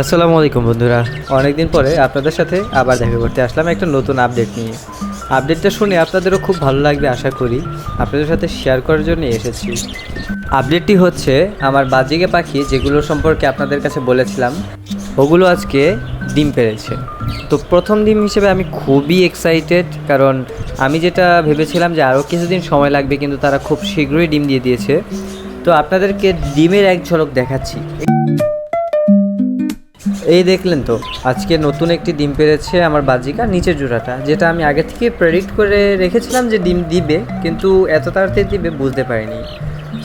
আসসালামু আলাইকুম বন্ধুরা। অনেকদিন পরে আপনাদের সাথে আবার দেখা করতে আসলাম একটা নতুন আপডেট নিয়ে। আপডেটটা শুনে আপনাদেরও খুব ভালো লাগবে আশা করি। আপনাদের সাথে শেয়ার করার জন্য এসেছি। আপডেটটি হচ্ছে আমার বাজিকে পাখি যেগুলো সম্পর্কে আপনাদের কাছে বলেছিলাম, ওগুলো আজকে ডিম পেড়েছে তো প্রথম ডিম হিসেবে আমি খুবই এক্সাইটেড কারণ আমি যেটা ভেবেছিলাম যে আরও কিছুদিন সময় লাগবে, কিন্তু তারা খুব শীঘ্রই ডিম দিয়ে দিয়েছে। তো আপনাদেরকে ডিমের এক ঝলক দেখাচ্ছি। এই দেখলেন তো, আজকে নতুন একটি ডিম পেরেছে আমার বাজিকা নিচের জোড়াটা, যেটা আমি আগে থেকে প্রেডিক্ট করে রেখেছিলাম যে ডিম দিবে, কিন্তু এত তাড়াতাড়ি দিবে বুঝতে পারিনি।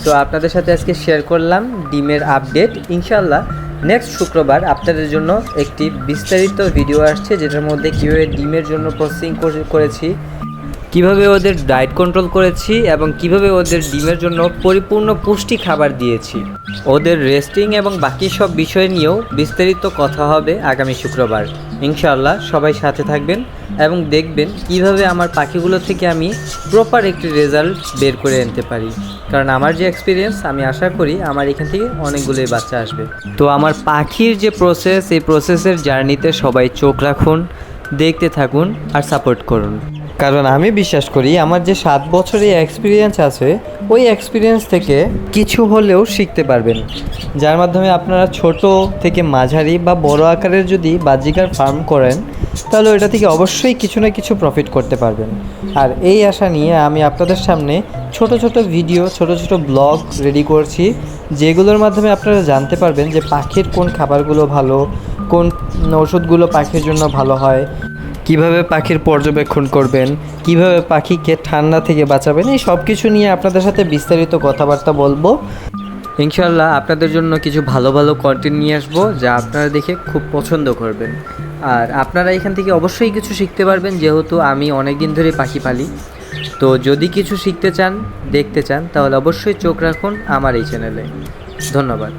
তো আপনাদের সাথে আজকে শেয়ার করলাম ডিমের আপডেট ইনশাল্লাহ নেক্সট শুক্রবার আপনাদের জন্য একটি বিস্তারিত ভিডিও আসছে, যেটার মধ্যে কীভাবে ডিমের জন্য প্রসেসিং করেছি। কীভাবে ওদের ডায়েট কন্ট্রোল করেছি এবং কীভাবে ওদের ডিমের জন্য পরিপূর্ণ পুষ্টি খাবার দিয়েছি। ওদের রেস্টিং এবং বাকি সব বিষয় নিয়েও বিস্তারিত কথা হবে আগামী শুক্রবার। ইনশাআল্লাহ সবাই সাথে থাকবেন এবং দেখবেন কীভাবে আমার পাখিগুলো থেকে আমি প্রপার একটি রেজাল্ট বের করে আনতে পারি। কারণ আমার যে এক্সপিরিয়েন্স আমি আশা করি আমার এখান থেকে অনেকগুলোই বাচ্চা আসবে। তো আমার পাখির যে প্রসেস এই প্রসেসের জার্নিতে সবাই চোখ রাখুন, দেখতে থাকুন আর সাপোর্ট করুন। কারণ আমি বিশ্বাস করি আমার যে সাত বছরের এক্সপিরিয়েন্স আছে, ওই এক্সপিরিয়েন্স থেকে কিছু হলেও শিখতে পারবেন। যার মাধ্যমে আপনারা ছোট থেকে মাঝারি বা বড় আকারের যদি বাজিকার ফার্ম করেন, তাহলে ওইটা থেকে অবশ্যই কিছু না কিছু প্রফিট করতে পারবেন। আর এই আশা নিয়ে আমি আপনাদের সামনে ছোট ছোট ভিডিও ছোট ছোট ব্লগ রেডি করছি, যেগুলোর মাধ্যমে আপনারা জানতে পারবেন যে পাখির কোন খাবারগুলো ভালো, কোন ওষুধগুলো পাখির জন্য ভালো হয়। কীভাবে পাখির পর্যবেক্ষণ করবেন, কীভাবে পাখিকে ঠান্ডা থেকে বাঁচাবেন, এই সব কিছু নিয়ে আপনাদের সাথে বিস্তারিত কথাবার্তা বলব। ইনশাল্লাহ আপনাদের জন্য কিছু ভালো ভালো কন্টেন্ট নিয়ে আসব যা আপনারা দেখে খুব পছন্দ করবেন। আর আপনারা এখান থেকে অবশ্যই কিছু শিখতে পারবেন, যেহেতু আমি অনেক দিন ধরে পাখি পালি। তো যদি কিছু শিখতে চান, দেখতে চান, তাহলে অবশ্যই চোখ রাখুন আমার এই চ্যানেলে ধন্যবাদ।